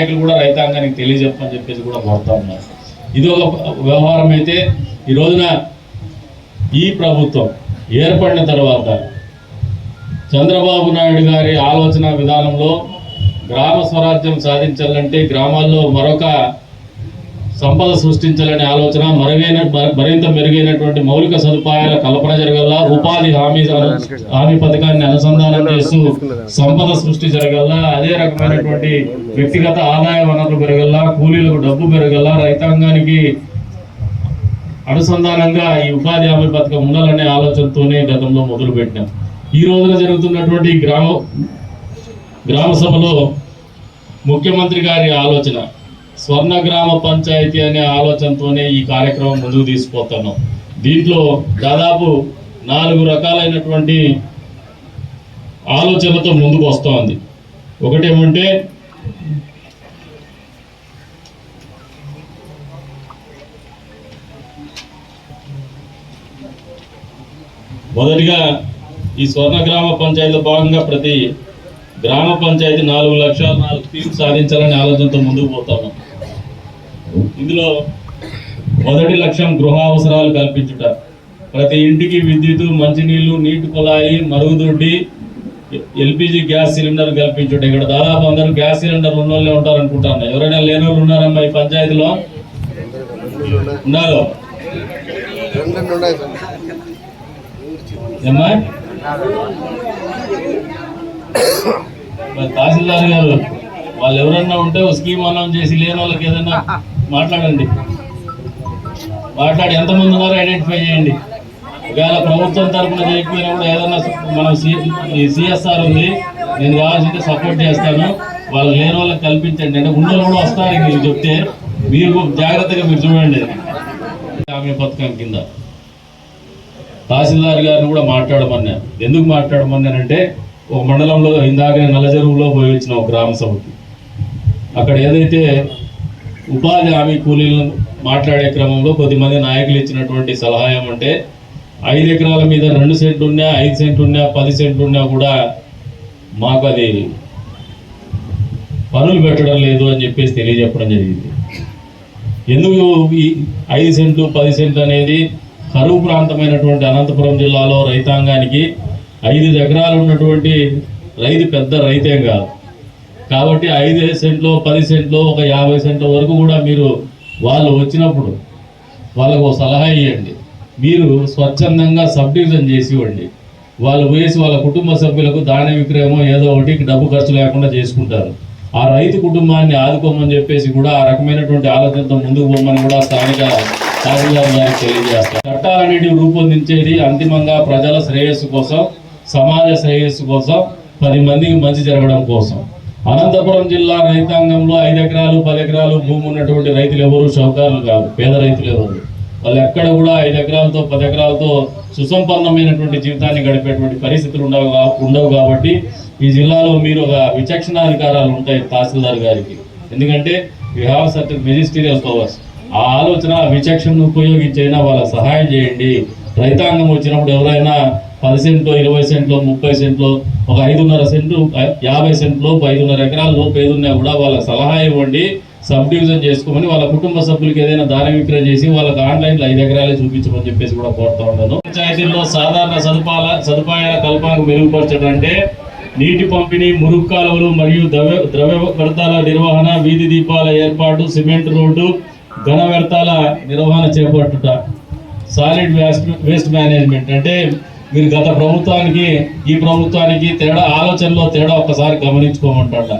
నాయకులు కూడా రైతాంగానికి తెలియజెప్పని చెప్పేసి కూడా కోరుతా ఉన్నారు. ఇది ఒక వ్యవహారం అయితే ఈ రోజున ఈ ప్రభుత్వం ఏర్పడిన తర్వాత చంద్రబాబు నాయుడు గారి ఆలోచన విధానంలో గ్రామ స్వరాజ్యం సాధించాలంటే గ్రామాల్లో మరొక సంపద సృష్టించాలనే ఆలోచన మరుగైన మరింత మెరుగైనటువంటి మౌలిక సదుపాయాల కల్పన జరగల ఉపాధి హామీ హామీ పథకాన్ని అనుసంధానం చేస్తూ సంపద సృష్టి జరగల. అదే రకమైనటువంటి వ్యక్తిగత ఆదాయ వనరులు పెరగల్లా కూలీలకు డబ్బు పెరగల రైతాంగానికి అనుసంధానంగా ఈ ఉపాధి హామీ పథకం ఉండాలనే ఆలోచనతోనే గతంలో మొదలుపెట్టినాం. ఈ రోజున జరుగుతున్నటువంటి గ్రామ గ్రామ సభలో ముఖ్యమంత్రి గారి ఆలోచన స్వర్ణ గ్రామ పంచాయతీ అనే ఆలోచనతోనే ఈ కార్యక్రమం ముందుకు తీసుకుపోతున్నాం. దీంట్లో దాదాపు నాలుగు రకాలైనటువంటి ఆలోచనతో ముందుకు వస్తోంది. ఒకటేమంటే మొదటిగా ఈ స్వర్ణ గ్రామ పంచాయతీలో భాగంగా ప్రతి గ్రామ పంచాయతీ నాలుగు లక్షల నాలుగు టీమ్స్ సాధించాలనే ఆలోచనతో ముందుకు పోతాము ఇందులో మొదటి లక్ష్యం గృహ అవసరాలు కల్పించుట. ప్రతి ఇంటికి విద్యుత్ మంచినీళ్ళు నీటి కుళాయి మరుగుదొడ్డి ఎల్పిజి గ్యాస్ సిలిండర్ కల్పించుట. ఇక్కడ దాదాపు అందరూ గ్యాస్ సిలిండర్ ఉన్న వాళ్ళే ఉంటారు అనుకుంటాను ఎవరైనా లేని వాళ్ళు ఉన్నారమ్మా ఈ పంచాయతీలో? ఉన్నారు? ఏమ్మా? మరి తహసీల్దార్ గారు వాళ్ళు ఎవరన్నా ఉంటే స్కీమ్ అన్నం చేసి లేని వాళ్ళకి ఏదైనా మాట్లాడండి. మాట్లాడి ఎంతమంది ఉన్నారో ఐడెంటిఫై చేయండి. ఒకవేళ ప్రభుత్వం తరఫున చేయకపోయినా కూడా ఏదైనా మనం సిఎస్ఆర్ ఉంది నేను కావాల్సింటే సపోర్ట్ చేస్తాను. వాళ్ళు లేని వాళ్ళకి కల్పించండి. అంటే ఉండలు కూడా వస్తారు మీరు చెప్తే. మీరు జాగ్రత్తగా మీరు చూడండి. గ్రామీణ పథకం కింద. తహసీల్దార్ గారిని కూడా మాట్లాడమన్నాను ఎందుకు మాట్లాడమన్నానంటే ఒక మండలంలో ఇందాక నల్లజరువులో చెరువులో వచ్చిన ఒక గ్రామ సభకి. అక్కడ ఏదైతే ఉపాధి హామీ కూలీలను మాట్లాడే క్రమంలో కొద్దిమంది నాయకులు ఇచ్చినటువంటి సలహా ఏమంటే ఐదు ఎకరాల మీద రెండు సెంట్లు ఉన్నా ఐదు సెంట్లు ఉన్నా పది సెంట్లు ఉన్నా కూడా మాకు అది పనులు పెట్టడం లేదు అని చెప్పేసి తెలియజెప్పడం జరిగింది. ఎందుకు ఈ ఐదు సెంట్లు పది సెంట్లు అనేది కరువు ప్రాంతమైనటువంటి అనంతపురం జిల్లాలో రైతాంగానికి ఐదు ఎకరాలు ఉన్నటువంటి రైతు పెద్ద రైతేం కాదు. కాబట్టి ఐదు సెంట్లో పది సెంట్లో ఒక యాభై సెంట్ల వరకు కూడా మీరు వాళ్ళు వచ్చినప్పుడు వాళ్ళకు సలహా ఇవ్వండి మీరు స్వచ్ఛందంగా సబ్ డివిజన్ చేసి ఇవ్వండి వాళ్ళు వేసి వాళ్ళ కుటుంబ సభ్యులకు ధాన్య విక్రయమో ఏదో ఒకటి డబ్బు ఖర్చు లేకుండా చేసుకుంటారు. ఆ రైతు కుటుంబాన్ని ఆదుకోమని చెప్పేసి కూడా ఆ రకమైనటువంటి ఆలోచనతో ముందుకు పోమని కూడా స్థానిక తహసీల్దార్ గారికి తెలియజేస్తారు చట్టాలన్నిటిని రూపొందించేది అంతిమంగా ప్రజల శ్రేయస్సు కోసం సమాజ శ్రేయస్సు కోసం పది మందికి మంచి జరగడం కోసం. అనంతపురం జిల్లా రైతాంగంలో ఐదు ఎకరాలు పది ఎకరాలు భూమి ఉన్నటువంటి రైతులు ఎవరు? షౌకారులు కాదు. పేద రైతులు ఎవరు? వాళ్ళు ఎక్కడ కూడా ఐదు ఎకరాలతో పది ఎకరాలతో సుసంపన్నమైనటువంటి జీవితాన్ని గడిపేటువంటి పరిస్థితులు ఉండవు కా- ఉండవు కాబట్టి ఈ జిల్లాలో మీరు ఒక విచక్షణాధికారాలు ఉంటాయి తహసీల్దార్ గారికి. ఎందుకంటే you have certain magisterial powers ఆ ఆలోచన విచక్షణను ఉపయోగించైనా వాళ్ళకి సహాయం చేయండి. రైతాంగం వచ్చినప్పుడు ఎవరైనా పది సెంట్లో ఇరవై సెంట్లో ముప్పై సెంట్లో ఒక ఐదున్నర సెంట్లు యాభై సెంట్లో ఐదున్నర ఎకరాల లోపు ఏదున్నా కూడా వాళ్ళ సలహా ఇవ్వండి సబ్ డివిజన్ చేసుకోమని వాళ్ళ కుటుంబ సభ్యులకి ఏదైనా దారి విక్రయం చేసి వాళ్ళకి ఆన్లైన్లో ఐదు ఎకరాలే చూపించమని చెప్పేసి కూడా కోరుతా ఉన్నాను. పంచాయతీల్లో సాధారణ సదుపాయాల సదుపాయాల కల్పనకు మెరుగుపరచడం అంటే నీటి పంపిణీ మురుగు కాలువలు మరియు ద్రవ్య ద్రవ్య వ్యర్థాల నిర్వహణ వీధి దీపాల ఏర్పాటు సిమెంట్ రోడ్డు ఘన వ్యర్థాల నిర్వహణ చేపట్టుట సాలిడ్ వేస్ట్ వేస్ట్ మేనేజ్మెంట్ అంటే మీరు గత ప్రభుత్వానికి ఈ ప్రభుత్వానికి తేడా ఆలోచనలో తేడా ఒక్కసారి గమనించుకోమంటాడ?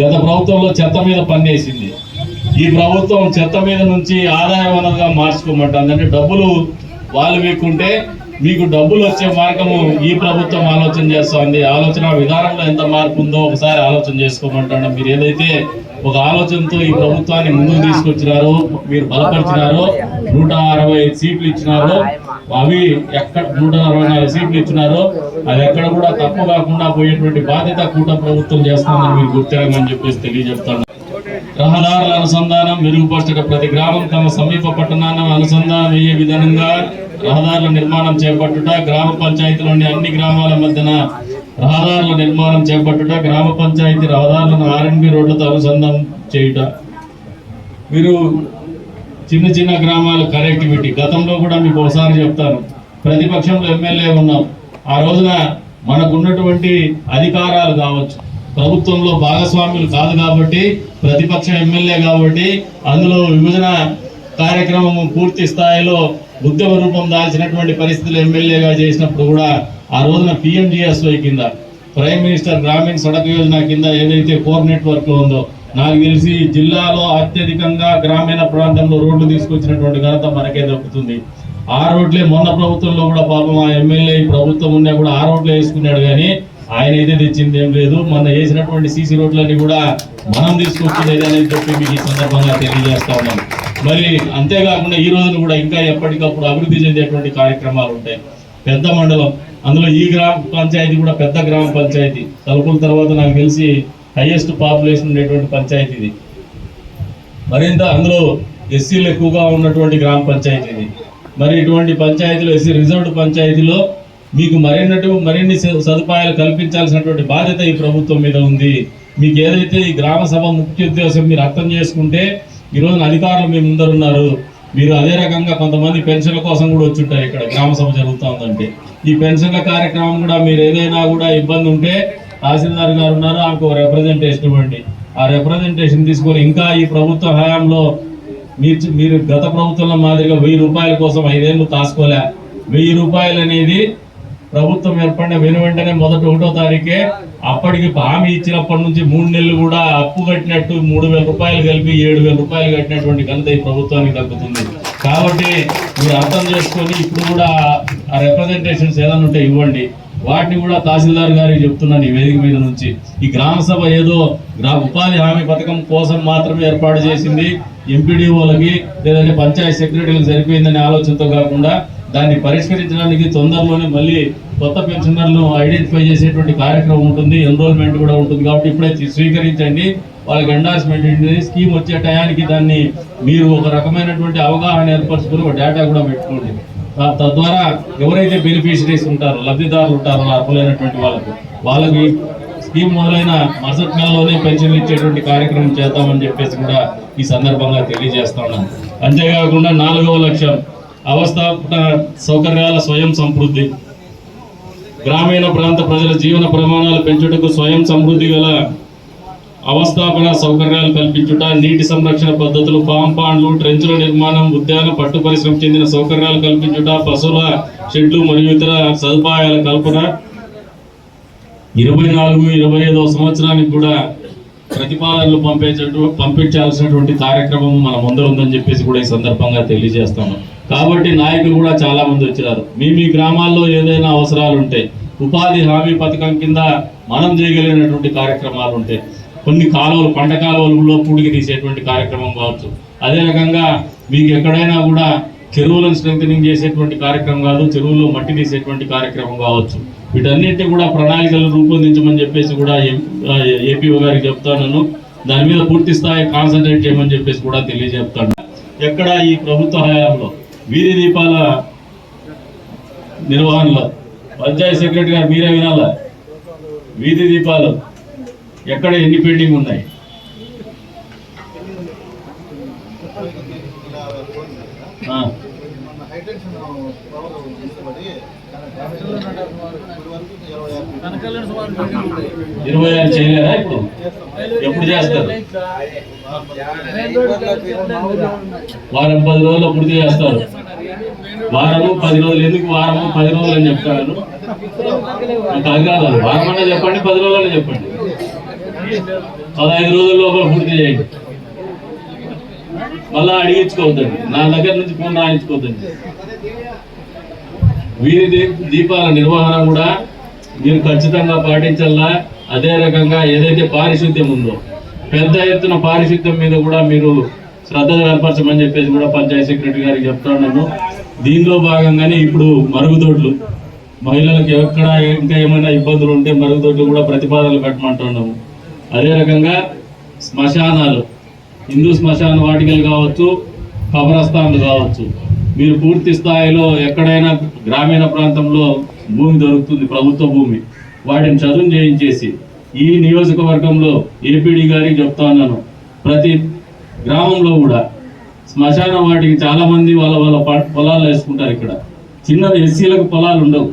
గత ప్రభుత్వంలో చెత్త మీద పన్నేసింది. ఈ ప్రభుత్వం చెత్త మీద నుంచి ఆదాయ వనరుగా మార్చుకోమంటుంది. అంటే డబ్బులు వాళ్ళు మీకుంటే మీకు డబ్బులు వచ్చే మార్గము ఈ ప్రభుత్వం ఆలోచన చేస్తోంది. ఆలోచన విధానంలో ఎంత మార్పు ఉందో ఒకసారి ఆలోచన చేసుకోమంటాడు? మీరు ఏదైతే ఒక ఆలోచనతో ఈ ప్రభుత్వాన్ని ముందుకు తీసుకొచ్చినారో మీరు బలపరిచినారో నూట అరవై సీట్లు ఇచ్చినారో అవి ఎక్కడ నూట అరవై నాలుగు సీట్లు ఇచ్చినారో అది ఎక్కడ కూడా తప్పు కాకుండా పోయేటువంటి బాధ్యత కూట ప్రభుత్వం చేస్తుందని మీరు గుర్తిరగమని చెప్పేసి తెలియజెప్తాను రహదారుల అనుసంధానం మెరుగుపరచడం ప్రతి గ్రామం తమ సమీప పట్టణాన్ని అనుసంధానం అయ్యే విధంగా రహదారుల నిర్మాణం చేపట్టుట గ్రామ పంచాయతీలోని అన్ని గ్రామాల మధ్యన రహదారుల నిర్మాణం చేపట్టుట గ్రామ పంచాయతీ రహదారులను ఆర్ఎన్బి రోడ్లతో అనుసంధానం చేయుట. మీరు చిన్న చిన్న గ్రామాల కనెక్టివిటీ. గతంలో కూడా మీకు ఒకసారి చెప్తాను. ప్రతిపక్షంలో ఎమ్మెల్యే ఉన్నాం. ఆ రోజున మనకు ఉన్నటువంటి అధికారాలు కావచ్చు. ప్రభుత్వంలో భాగస్వాములు కాదు కాబట్టి ప్రతిపక్ష ఎమ్మెల్యే కాబట్టి అందులో విభజన కార్యక్రమం పూర్తి స్థాయిలో ఉద్యమ రూపం దాల్చినటువంటి పరిస్థితులు ఎమ్మెల్యేగా చేసినప్పుడు కూడా ఆ రోజున పిఎంజిఎస్వై కింద ప్రైమ్ మినిస్టర్ గ్రామీణ సడక్ యోజన కింద ఏదైతే కోర్ నెట్వర్క్ ఉందో నాకు తెలిసి జిల్లాలో అత్యధికంగా గ్రామీణ ప్రాంతంలో రోడ్లు తీసుకొచ్చినటువంటి ఘనత మనకే దక్కుతుంది. ఆ రోడ్లే మొన్న ప్రభుత్వంలో కూడా పాపం ఆ ఎమ్మెల్యే ప్రభుత్వం ఉన్నా కూడా ఆ రోడ్లే వేసుకున్నాడు కానీ ఆయన అయితే తెచ్చింది ఏం లేదు. మొన్న వేసినటువంటి సీసీ రోడ్లన్నీ కూడా మనం తీసుకొచ్చింది అనేది చెప్పి మీకు ఈ సందర్భంగా తెలియజేస్తా ఉన్నాం. మరి అంతేకాకుండా ఈ రోజున కూడా ఇంకా ఎప్పటికప్పుడు అభివృద్ధి చెందేటువంటి కార్యక్రమాలు ఉంటాయి. పెద్ద మండలం అందులో ఈ గ్రామ పంచాయతీ కూడా పెద్ద గ్రామ పంచాయతీ. తలుపుల తర్వాత నాకు తెలిసి హైయెస్ట్ పాపులేషన్ ఉండేటువంటి పంచాయతీ ఇది. మరింత అందులో ఎస్సీలు ఎక్కువగా ఉన్నటువంటి గ్రామ పంచాయతీ ఇది. మరి ఇటువంటి పంచాయతీలో ఎస్సీ రిజర్వ్డ్ పంచాయతీలో మీకు మరిన్నట్టు మరిన్ని సదుపాయాలు కల్పించాల్సినటువంటి బాధ్యత ఈ ప్రభుత్వం మీద ఉంది. మీకు ఏదైతే ఈ గ్రామ సభ ముఖ్య ఉద్దేశం మీరు అర్థం చేసుకుంటే ఈరోజు అధికారులు మీ ముందరున్నారు. మీరు అదే రకంగా కొంతమంది పెన్షన్ల కోసం కూడా వచ్చుంటారు ఇక్కడ. గ్రామ సభ జరుగుతూ ఉందంటే. ఈ పెన్షన్ల కార్యక్రమం కూడా మీరు ఏదైనా కూడా ఇబ్బంది ఉంటే తహసీల్దార్ గారు ఉన్నారు ఆమెకు రిప్రజెంటేషన్ ఇవ్వండి. ఆ రిప్రజెంటేషన్ తీసుకొని ఇంకా ఈ ప్రభుత్వ హయాంలో మీరు మీరు గత ప్రభుత్వంలో మాదిరిగా వెయ్యి రూపాయల కోసం ఐదేళ్ళు తాసుకోలే వెయ్యి రూపాయలు అనేది ప్రభుత్వం ఏర్పడిన వెను వెంటనే మొదటి ఒకటో తారీఖే అప్పటికి హామీ ఇచ్చినప్పటి నుంచి మూడు నెలలు కూడా అప్పు కట్టినట్టు మూడు వేల రూపాయలు కలిపి ఏడు వేల రూపాయలు కట్టినటువంటి ఘనత ఈ ప్రభుత్వానికి దక్కుతుంది. కాబట్టి మీరు అర్థం చేసుకొని ఇప్పుడు కూడా ఆ రిప్రజెంటేషన్స్ ఏదైనా ఉంటే ఇవ్వండి. వాటిని కూడా తహసీల్దార్ గారికి చెప్తున్నాను ఈ వేదిక మీద నుంచి ఈ గ్రామ సభ ఏదో గ్రా ఉపాధి హామీ పథకం కోసం మాత్రమే ఏర్పాటు చేసింది. ఎంపీడీఓలకి లేదంటే పంచాయత్ సెక్రటరీలకు సరిపోయిందనే ఆలోచనతో కాకుండా దాన్ని పరిష్కరించడానికి తొందరలోనే మళ్ళీ కొత్త పెన్షనర్లను ఐడెంటిఫై చేసేటువంటి కార్యక్రమం ఉంటుంది. ఎన్రోల్మెంట్ కూడా ఉంటుంది. కాబట్టి ఇప్పుడే స్వీకరించండి. వాళ్ళకి ఎండార్స్మెంట్ స్కీమ్ వచ్చే టయానికి దాన్ని మీరు ఒక రకమైనటువంటి అవగాహన ఏర్పరచుకుని ఒక డేటా కూడా పెట్టుకోండి. తద్వారా ఎవరైతే బెనిఫిషరీస్ ఉంటారో లబ్ధిదారులు ఉంటారో అర్హులైనటువంటి వాళ్ళకు వాళ్ళకి స్కీమ్ మొదలైన మరుసటి నెలలోనే పెన్షన్లు ఇచ్చేటువంటి కార్యక్రమం చేద్దామని చెప్పేసి కూడా ఈ సందర్భంగా తెలియజేస్తా ఉన్నాను. అంతేకాకుండా నాలుగవ లక్ష్యం అవస్థాపన సౌకర్యాల స్వయం సమృద్ధి. గ్రామీణ ప్రాంత ప్రజల జీవన ప్రమాణాలు పెంచుటకు స్వయం సమృద్ధి గల అవస్థాపన సౌకర్యాలు కల్పించుట నీటి సంరక్షణ పద్ధతులు ఫామ్ పాండ్లు ట్రెంచుల నిర్మాణం ఉద్యాన పట్టు పరిశ్రమ చెందిన సౌకర్యాలు కల్పించుట పశువుల షెడ్లు మరియు ఇతర సదుపాయాల కల్పన. ఇరవై నాలుగు ఇరవై ఐదవ సంవత్సరానికి కూడా ప్రతిపాదనలు పంపించటు పంపించాల్సినటువంటి కార్యక్రమం మన ముందర ఉందని చెప్పేసి కూడా ఈ సందర్భంగా తెలియజేస్తాము కాబట్టి నాయకులు కూడా చాలా మంది వచ్చినారు. మీ మీ గ్రామాల్లో ఏదైనా అవసరాలు ఉంటే ఉపాధి హామీ పథకం కింద మనం చేయగలిగినటువంటి కార్యక్రమాలు ఉంటాయి కొన్ని కాలువలు పంట కాలువలలో పూడికి తీసేటువంటి కార్యక్రమం కావచ్చు. అదే రకంగా మీకు ఎక్కడైనా కూడా చెరువులను స్ట్రెంగ్ చేసేటువంటి కార్యక్రమం కాదు చెరువుల్లో మట్టి తీసేటువంటి కార్యక్రమం కావచ్చు. వీటన్నిటిని కూడా ప్రణాళికలు రూపొందించమని చెప్పేసి కూడా ఏపీఓ గారికి చెప్తాను దాని మీద పూర్తి స్థాయి కాన్సన్ట్రేట్ చేయమని చెప్పేసి కూడా తెలియజేస్తాను. ఎక్కడ ఈ ప్రభుత్వ హయాంలో వీధి దీపాల నిర్వహణలో పంచాయతీ సెక్రటరీ గారు మీరే వినాలా? వీధి దీపాలు ఎక్కడ ఎన్ని పెండింగ్ ఉన్నాయి? ఇరవై ఆరు చేయలేరా ఇప్పుడు? ఎప్పుడు చేస్తారు? వారం పది రోజులు పూర్తి చేస్తారు. వారము పది రోజులు. ఎందుకు వారము పది రోజులు అని చెప్తాను కాదు వారం అన్నా చెప్పండి పది రోజులు చెప్పండి. పదహైదు రోజుల లోపల పూర్తి చేయండి. మళ్ళా అడిగించుకోవద్దండి. నా దగ్గర నుంచి ఫోన్ రాయించుకోవద్దండి. వీరి దీపాల నిర్వహణ కూడా మీరు ఖచ్చితంగా పాటించాలా అదే రకంగా ఏదైతే పారిశుద్ధ్యం ఉందో పెద్ద ఎత్తున పారిశుద్ధ్యం మీద కూడా మీరు శ్రద్ధ కనపరచమని చెప్పేసి కూడా పంచాయతీ సెక్రటరీ గారికి చెప్తాను దీనిలో భాగంగానే ఇప్పుడు మరుగుదొడ్లు మహిళలకు ఎక్కడ ఇంకా ఏమైనా ఇబ్బందులు ఉంటే మరుగుదొడ్లు కూడా ప్రతిపాదనలు పెట్టమంటున్నాము అదే రకంగా శ్మశానాలు హిందూ శ్మశాన వాటికలు కావచ్చు కబరస్థాన్లు కావచ్చు. మీరు పూర్తి స్థాయిలో ఎక్కడైనా గ్రామీణ ప్రాంతంలో భూమి దొరుకుతుంది ప్రభుత్వ భూమి. వాటిని చదువు చేయించేసి ఈ నియోజకవర్గంలో ఏపీడీ గారికి చెప్తా ఉన్నాను. ప్రతి గ్రామంలో కూడా శ్మశాన వాటికి చాలామంది వాళ్ళ వాళ్ళ పొలాలు వేసుకుంటారు ఇక్కడ. చిన్న ఎస్సీలకు పొలాలు ఉండవు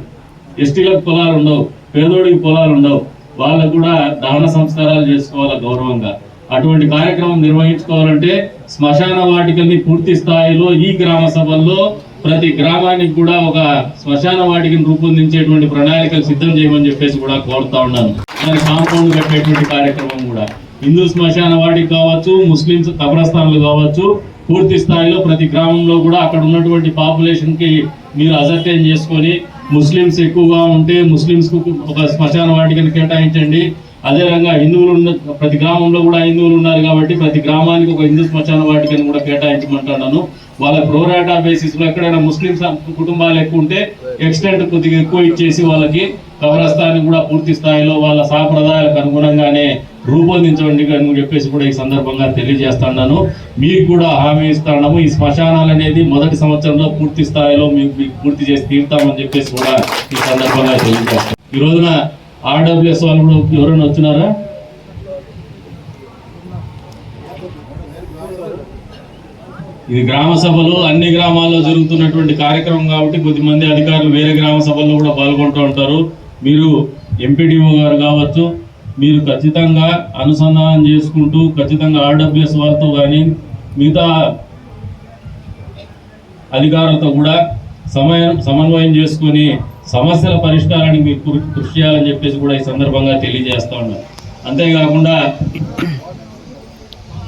ఎస్టీలకు పొలాలు ఉండవు పేదోడికి పొలాలు ఉండవు. వాళ్ళకు కూడా దహన సంస్కారాలు చేసుకోవాలి గౌరవంగా. అటువంటి కార్యక్రమం నిర్వహించుకోవాలంటే శ్మశాన వాటికల్ని పూర్తి స్థాయిలో ఈ గ్రామ సభల్లో ప్రతి గ్రామానికి కూడా ఒక శ్మశాన వాటికని రూపొందించేటువంటి ప్రణాళికలు సిద్ధం చేయమని చెప్పేసి కూడా కోరుతా ఉన్నాను. దాని కాంపౌండ్ కట్టేటువంటి కార్యక్రమం కూడా. హిందూ శ్మశాన వాటికి కావచ్చు ముస్లిమ్స్ కబ్రస్థానాలు కావచ్చు పూర్తి స్థాయిలో ప్రతి గ్రామంలో కూడా అక్కడ ఉన్నటువంటి పాపులేషన్కి మీరు అజర్టైన్ చేసుకొని ముస్లిమ్స్ ఎక్కువగా ఉంటే ముస్లిమ్స్కు ఒక శ్మశాన వాటికని కేటాయించండి. అదేవిధంగా హిందువులు ఉన్న ప్రతి గ్రామంలో కూడా హిందువులు ఉన్నారు కాబట్టి ప్రతి గ్రామానికి ఒక హిందూ శ్మశాన వాటికని కూడా కేటాయించమంటున్నాను. వాళ్ళ ప్రోరాటా బేసిస్లో ఎక్కడైనా ముస్లిం కుటుంబాలు ఎక్కువ ఉంటే ఎక్స్టెంట్ కొద్దిగా ఎక్కువ ఇచ్చేసి వాళ్ళకి కవరస్థాన్ని కూడా పూర్తి స్థాయిలో వాళ్ళ సాంప్రదాయాలకు అనుగుణంగానే రూపొందించండి అని చెప్పేసి కూడా ఈ సందర్భంగా తెలియజేస్తున్నాను. మీకు కూడా హామీ ఇస్తున్నాము ఈ శ్మశానాలు అనేది మొదటి సంవత్సరంలో పూర్తి స్థాయిలో మీకు మీకు పూర్తి చేసి తీరుతామని చెప్పేసి కూడా ఈ సందర్భంగా తెలియజేస్తాం ఈ రోజున ఆర్డబ్ల్యూఎస్ వాళ్ళు కూడా ఎవరైనా వచ్చినారా? ఇది గ్రామ సభలు అన్ని గ్రామాల్లో జరుగుతున్నటువంటి కార్యక్రమం కాబట్టి కొద్దిమంది అధికారులు వేరే గ్రామ సభల్లో కూడా పాల్గొంటూ ఉంటారు. మీరు ఎంపీడీఓ గారు కావచ్చు మీరు ఖచ్చితంగా అనుసంధానం చేసుకుంటూ ఖచ్చితంగా ఆర్డబ్ల్యూఎస్ వారితో కానీ మిగతా అధికారులతో కూడా సమయం సమన్వయం చేసుకొని సమస్యల పరిష్కారానికి మీరు కృషి చేయాలని చెప్పేసి కూడా ఈ సందర్భంగా తెలియజేస్తూ ఉన్నారు అంతేకాకుండా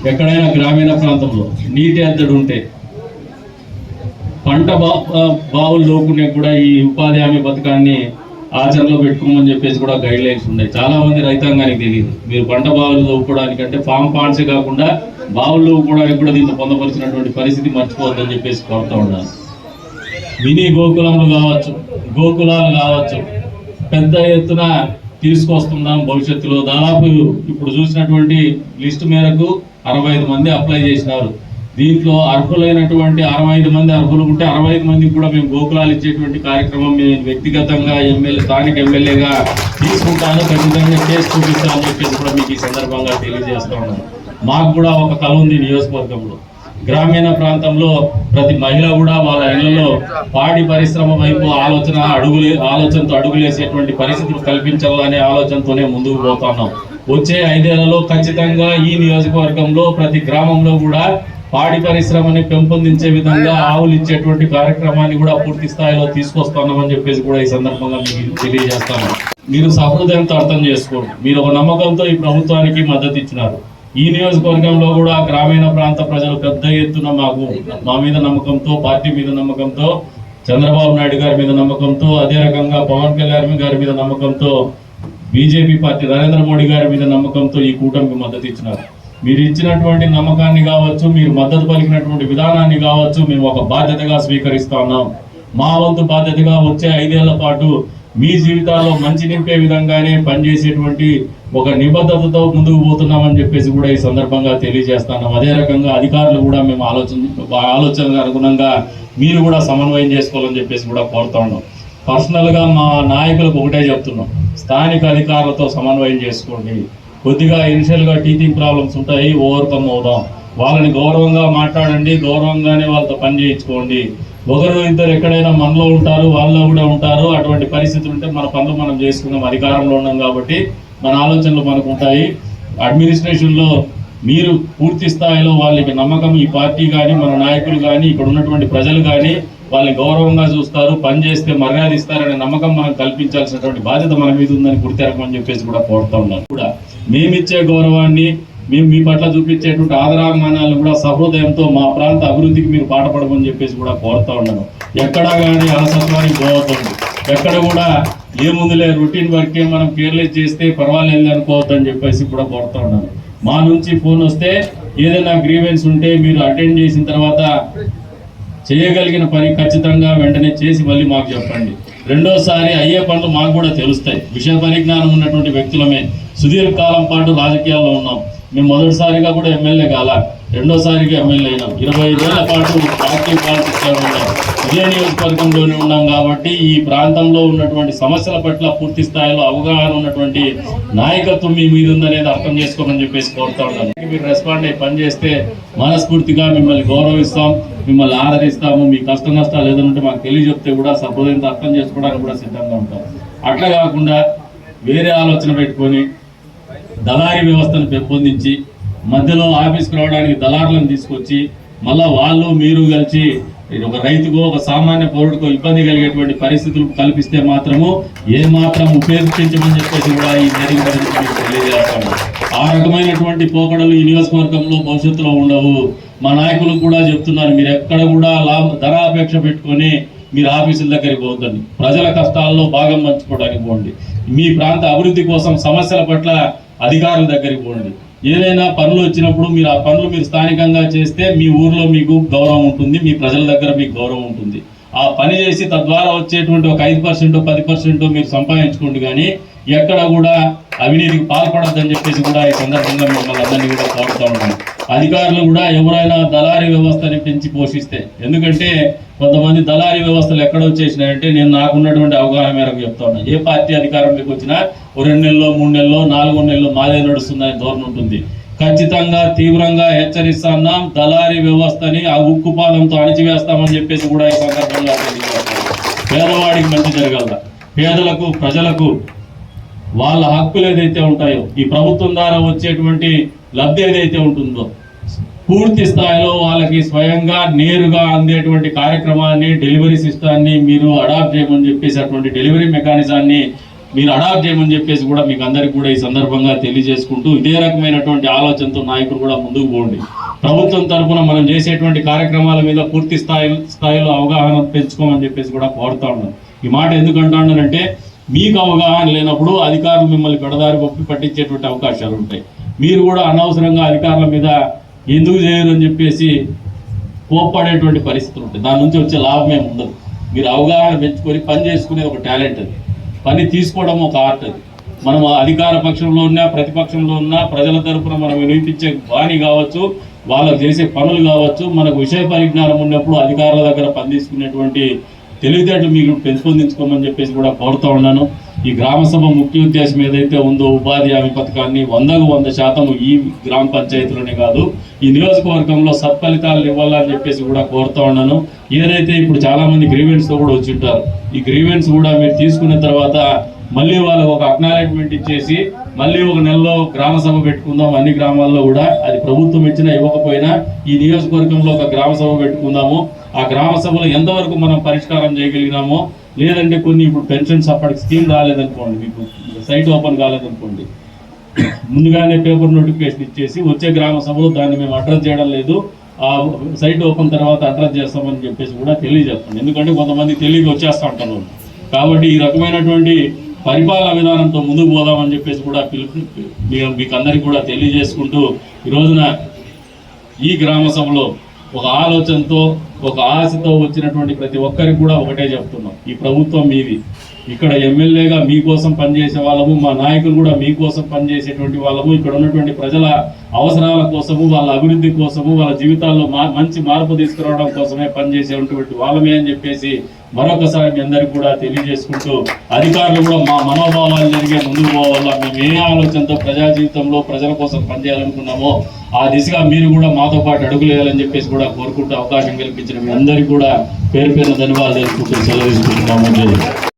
ఎక్కడైనా గ్రామీణ ప్రాంతంలో నీటి ఎద్దడి ఉంటే పంట బా బా- బావులు లోకునే కూడా ఈ ఉపాధి హామీ పథకాన్ని ఆచరణలో పెట్టుకోమని చెప్పేసి కూడా గైడ్ లైన్స్ ఉన్నాయి. చాలా మంది రైతాంగానికి తెలియదు మీరు పంట బావులు తవ్వుకోవడానికి అంటే ఫామ్ పాండ్సే కాకుండా బావులు కూడా కూడా దీంట్లో పొందపరిచినటువంటి పరిస్థితి మర్చిపోవద్దని చెప్పేసి కోరుతూ ఉన్నాను. మినీ గోకులంలు కావచ్చు గోకులాలు కావచ్చు పెద్ద ఎత్తున తీసుకొస్తున్నాం భవిష్యత్తులో. దాదాపు ఇప్పుడు చూసినటువంటి లిస్టు మేరకు అరవై ఐదు మంది అప్లై చేసినారు. దీంట్లో అర్హులైనటువంటి అరవై ఐదు మంది అర్హులు ఉంటే అరవై ఐదు మందికి కూడా మేము గోకులాలు ఇచ్చేటువంటి కార్యక్రమం మేము వ్యక్తిగతంగా ఎమ్మెల్యే స్థానిక ఎమ్మెల్యేగా తీసుకుంటాను. ఖచ్చితంగా చేసి చూపిస్తానని చెప్పేసి కూడా మీకు ఈ సందర్భంగా తెలియజేస్తా ఉన్నాను. మాకు కూడా ఒక కళ ఉంది నియోజకవర్గంలో. గ్రామీణ ప్రాంతంలో ప్రతి మహిళ కూడా వాళ్ళ ఇళ్ళలో పాడి పరిశ్రమ వైపు ఆలోచన అడుగులే ఆలోచనతో అడుగులేసేటువంటి పరిస్థితులు కల్పించాలనే ఆలోచనతోనే ముందుకు పోతున్నాం. వచ్చే ఐదేళ్ళలో ఖచ్చితంగా ఈ నియోజకవర్గంలో ప్రతి గ్రామంలో కూడా పాడి పరిశ్రమని పెంపొందించే విధంగా ఆవులు ఇచ్చేటువంటి కార్యక్రమాన్ని కూడా పూర్తి స్థాయిలో తీసుకొస్తున్నామని చెప్పేసి కూడా ఈ సందర్భంగా మీకు తెలియజేస్తాను. మీరు సహృదయంతో అర్థం చేసుకోండి. మీరు ఒక నమ్మకంతో ఈ ప్రభుత్వానికి మద్దతు ఇచ్చినారు. ఈ నియోజకవర్గంలో కూడా గ్రామీణ ప్రాంత ప్రజలు పెద్ద ఎత్తున మాకు మా మీద నమ్మకంతో పార్టీ మీద నమ్మకంతో చంద్రబాబు నాయుడు గారి మీద నమ్మకంతో అదే రకంగా పవన్ కళ్యాణ్ గారి మీద నమ్మకంతో బీజేపీ పార్టీ నరేంద్ర మోడీ గారి మీద నమ్మకంతో ఈ కూటమికి మద్దతు ఇచ్చినారు. మీరు ఇచ్చినటువంటి నమ్మకాన్ని కావచ్చు మీరు మద్దతు పలికినటువంటి విధానాన్ని కావచ్చు మేము ఒక బాధ్యతగా స్వీకరిస్తా ఉన్నాం. మా వంతు బాధ్యతగా వచ్చే ఐదేళ్ళ పాటు మీ జీవితాల్లో మంచి నింపే విధంగానే పనిచేసేటువంటి ఒక నిబద్ధతతో ముందుకు పోతున్నామని చెప్పేసి కూడా ఈ సందర్భంగా తెలియజేస్తున్నాం. అదే రకంగా అధికారులు కూడా మేము ఆలోచన ఆలోచనకు అనుగుణంగా మీరు కూడా సమన్వయం చేసుకోవాలని చెప్పేసి కూడా కోరుతా ఉన్నాం. పర్సనల్గా మా నాయకులకు ఒకటే చెప్తున్నాం. స్థానిక అధికారులతో సమన్వయం చేసుకోండి. కొద్దిగా ఇనిషియల్గా టీచింగ్ ప్రాబ్లమ్స్ ఉంటాయి ఓవర్కమ్ అవుదాం. వాళ్ళని గౌరవంగా మాట్లాడండి గౌరవంగానే వాళ్ళతో పని చేయించుకోండి. ఒకరు ఇద్దరు ఎక్కడైనా మనలో ఉంటారు వాళ్ళలో కూడా ఉంటారు. అటువంటి పరిస్థితులు ఉంటే మన పనులు మనం చేసుకున్నాం అధికారంలో ఉన్నాం కాబట్టి మన ఆలోచనలు మనకు ఉంటాయి. అడ్మినిస్ట్రేషన్లో మీరు పూర్తి స్థాయిలో వాళ్ళకి నమ్మకం ఈ పార్టీ కానీ మన నాయకులు కానీ ఇక్కడ ఉన్నటువంటి ప్రజలు కానీ వాళ్ళని గౌరవంగా చూస్తారు పని చేస్తే మర్యాద ఇస్తారనే నమ్మకం మనం కల్పించాల్సినటువంటి బాధ్యత మన మీద ఉందని గుర్తెరకమని చెప్పేసి కూడా కోరుతా ఉన్నాను. కూడా మేమిచ్చే గౌరవాన్ని మేము మీ పట్ల చూపించేటువంటి ఆదరాభిమానాలను కూడా సహృదయంతో మా ప్రాంత అభివృద్ధికి మీరు పాటపడమని చెప్పేసి కూడా కోరుతా ఉన్నాను. ఎక్కడా కానీ అలసత్వానికి పోవద్దండి ఎక్కడ కూడా ఏముందిలే రొటీన్ వర్కే మనం కేర్లెస్ చేస్తే పర్వాలేదు అనుకోవద్దని చెప్పేసి కూడా కోరుతా ఉన్నాను. మా నుంచి ఫోన్ వస్తే ఏదైనా గ్రీవెన్స్ ఉంటే మీరు అటెండ్ చేసిన తర్వాత చేయగలిగిన పని ఖచ్చితంగా వెంటనే చేసి మళ్ళీ మాకు చెప్పండి. రెండోసారి అయ్యే పనులు మాకు కూడా తెలుస్తాయి. విషయ పరిజ్ఞానం ఉన్నటువంటి వ్యక్తులమే. సుదీర్ఘ కాలం పాటు రాజకీయాల్లో ఉన్నాం. మేము మొదటిసారిగా కూడా ఎమ్మెల్యే కాల. రెండోసారిగా ఎమ్మెల్యే అయినాం. ఇరవై ఐదేళ్ళ పాటు పార్టీ పాలిటిక్స్లో ఉన్నాం. ఇదే నియోజకవర్గంలోనే ఉన్నాం కాబట్టి ఈ ప్రాంతంలో ఉన్నటువంటి సమస్యల పట్ల పూర్తి స్థాయిలో అవగాహన ఉన్నటువంటి నాయకత్వం మీ మీద ఉందనేది అర్థం చేసుకోమని చెప్పేసి కోరుతా ఉన్నాను. మీరు రెస్పాండ్ అయ్యి పనిచేస్తే మనస్ఫూర్తిగా మిమ్మల్ని గౌరవిస్తాం మిమ్మల్ని ఆదరిస్తాము. మీ కష్ట నష్టాలు ఏదైనా మాకు తెలియజెప్తే కూడా సహృదయంతో అర్థం చేసుకోవడానికి కూడా సిద్ధంగా ఉంటాం. అట్లా కాకుండా వేరే ఆలోచన పెట్టుకొని దళారీ వ్యవస్థను పెంపొందించి మధ్యలో ఆఫీస్కి రావడానికి దళారులను తీసుకొచ్చి మళ్ళీ వాళ్ళు మీరు కలిసి ఒక రైతుకో ఒక సామాన్య పౌరుడికో ఇబ్బంది కలిగేటువంటి పరిస్థితులు కల్పిస్తే మాత్రము ఏ మాత్రం ఉపయోగించమని చెప్పేసి కూడా ఈ వేదిక తెలియజేస్తాము ఆ రకమైనటువంటి పోకడలు ఈ నియోజకవర్గంలో భవిష్యత్తులో ఉండవు. మా నాయకులు కూడా చెప్తున్నారు మీరు ఎక్కడ కూడా లాభ ధర అపేక్ష పెట్టుకొని మీరు ఆఫీసుల దగ్గరికి పోతుంది ప్రజల కష్టాల్లో భాగం పంచుకోవడానికి పోండి. మీ ప్రాంత అభివృద్ధి కోసం సమస్యల పట్ల అధికారుల దగ్గరికి పోండి. ఏదైనా పనులు వచ్చినప్పుడు మీరు ఆ పనులు మీరు స్థానికంగా చేస్తే మీ ఊర్లో మీకు గౌరవం ఉంటుంది మీ ప్రజల దగ్గర మీకు గౌరవం ఉంటుంది. ఆ పని చేసి తద్వారా వచ్చేటువంటి ఒక ఐదు పర్సెంట్ పది పర్సెంట్ మీరు సంపాదించుకోండి కానీ ఎక్కడ కూడా అవినీతికి పాల్పడద్దని చెప్పేసి కూడా ఈ సందర్భంగా మిమ్మల్ని అందరినీ కూడా కోరుతా ఉన్నాను. అధికారులు కూడా ఎవరైనా దళారీ వ్యవస్థని పెంచి పోషిస్తే ఎందుకంటే కొంతమంది దళారీ వ్యవస్థలు ఎక్కడ వచ్చేసినాయంటే నేను నాకున్నటువంటి అవగాహన మేరకు చెప్తా ఉన్నా. ఏ పార్టీ అధికారంలోకి వచ్చినా ఓ రెండు నెలలో మూడు నెలలో నాలుగు నెలల్లో మాదే నడుస్తుందనే ధోరణి ఉంటుంది. ఖచ్చితంగా తీవ్రంగా హెచ్చరిస్తున్నాం దళారీ వ్యవస్థని ఆ ఉక్కుపాదంతో అణిచివేస్తామని చెప్పేసి కూడా ఈ సందర్భంగా పేదవాడికి మంచి జరగల. పేదలకు ప్రజలకు వాళ్ళ హక్కులు ఏదైతే ఉంటాయో ఈ ప్రభుత్వం ద్వారా వచ్చేటువంటి లబ్ధి ఏదైతే ఉంటుందో పూర్తి స్థాయిలో వాళ్ళకి స్వయంగా నేరుగా అందేటువంటి కార్యక్రమాన్ని డెలివరీ సిస్టాన్ని మీరు అడాప్ట్ చేయమని చెప్పేసి అటువంటి డెలివరీ మెకానిజాన్ని మీరు అడాప్ట్ చేయమని చెప్పేసి కూడా మీకు అందరికి కూడా ఈ సందర్భంగా తెలియజేసుకుంటూ ఇదే రకమైనటువంటి ఆలోచనతో నాయకులు కూడా ముందుకు పోండి. ప్రభుత్వం తరఫున మనం చేసేటువంటి కార్యక్రమాల మీద పూర్తి స్థాయి స్థాయిలో అవగాహన పెంచుకోమని చెప్పేసి కూడా కోరుతా ఉన్నాను ఈ మాట ఎందుకు అంటున్నానంటే మీకు అవగాహన లేనప్పుడు అధికారులు మిమ్మల్ని కడదారి గొప్పి పట్టించేటువంటి అవకాశాలు ఉంటాయి. మీరు కూడా అనవసరంగా అధికారుల మీద ఎందుకు చేయరు అని చెప్పేసి కోప్పడేటువంటి పరిస్థితులు ఉంటాయి. దాని నుంచి వచ్చే లాభం ఏమి ఉండదు. మీరు అవగాహన పెంచుకొని పని చేసుకునేది ఒక టాలెంట్ అది. పని తీసుకోవడం ఒక ఆర్ట్ అది. మనం అధికార పక్షంలో ఉన్నా ప్రతిపక్షంలో ఉన్నా ప్రజల తరఫున మనం వినిపించే బాణి కావచ్చు వాళ్ళకు చేసే పనులు కావచ్చు మనకు విషయ పరిజ్ఞానం ఉన్నప్పుడు అధికారుల దగ్గర పని తీసుకునేటువంటి తెలివితేటలు మీకు పెంపొందించుకోమని చెప్పేసి కూడా కోరుతూ ఉన్నాను. ఈ గ్రామ సభ ముఖ్య ఉద్దేశం ఏదైతే ఉందో ఉపాధి హామీ పథకాన్ని వందకు వంద శాతం ఈ గ్రామ పంచాయతీలోనే కాదు ఈ నియోజకవర్గంలో సత్ఫలితాలు ఇవ్వాలని చెప్పేసి కూడా కోరుతా ఉన్నాను. ఏదైతే ఇప్పుడు చాలా మంది తో కూడా వచ్చి ఉంటారు ఈ గ్రీవెన్స్ కూడా మీరు తీసుకున్న తర్వాత మళ్ళీ వాళ్ళకు ఒక అక్నాలెడ్జ్మెంట్ ఇచ్చేసి మళ్ళీ ఒక నెలలో గ్రామ సభ పెట్టుకుందాం అన్ని గ్రామాల్లో కూడా అది ప్రభుత్వం ఇచ్చినా ఇవ్వకపోయినా ఈ నియోజకవర్గంలో ఒక గ్రామ సభ పెట్టుకుందాము. ఆ గ్రామ సభలో ఎంతవరకు మనం పరిష్కారం చేయగలిగినామో లేదంటే కొన్ని ఇప్పుడు పెన్షన్స్ అప్పటికి స్కీమ్ రాలేదనుకోండి మీకు సైట్ ఓపెన్ కాలేదనుకోండి ముందుగానే పేపర్ నోటిఫికేషన్ ఇచ్చేసి వచ్చే గ్రామ సభలో దాన్ని మేము అడ్రస్ చేయడం లేదు. ఆ సైట్ ఓపెన్ తర్వాత అడ్రస్ చేస్తామని చెప్పేసి కూడా తెలియజేస్తాం. ఎందుకంటే కొంతమంది తెలియక వచ్చేస్తా ఉంటారు. కాబట్టి ఈ రకమైనటువంటి పరిపాలన విధానంతో ముందుకు పోదామని చెప్పేసి కూడా పిలుపు మీకు అందరికీ కూడా తెలియజేసుకుంటూ ఈ రోజున ఈ గ్రామ సభలో ఒక ఆలోచనతో ఒక ఆశతో వచ్చినటువంటి ప్రతి ఒక్కరికి కూడా ఒకటే చెప్తున్నాం. ఈ ప్రభుత్వం మీది. ఇక్కడ ఎమ్మెల్యేగా మీకోసం పనిచేసే వాళ్ళము మా నాయకులు కూడా మీకోసం పనిచేసేటువంటి వాళ్ళము ఇక్కడ ఉన్నటువంటి ప్రజల అవసరాల కోసము వాళ్ళ అభివృద్ధి కోసము వాళ్ళ జీవితాల్లో మా మంచి మార్పు తీసుకురావడం కోసమే పనిచేసేటువంటి వాళ్ళమే అని చెప్పేసి మరొకసారి మీ అందరికీ కూడా తెలియజేసుకుంటూ అధికారులు కూడా మా మనోభావాలు జరిగే ముందుకు పోవాలా? మేము ఏ ఆలోచనతో ప్రజా జీవితంలో ప్రజల కోసం పనిచేయాలనుకున్నామో ఆ దిశగా మీరు కూడా మాతో పాటు అడుగులేయాలని చెప్పేసి కూడా కోరుకుంటూ అవకాశం కల్పించిన మీ అందరికీ కూడా పేరు పేరు ధన్యవాదాలు తెలుపుకుంటూ సెలవు తీసుకుంటున్నాము.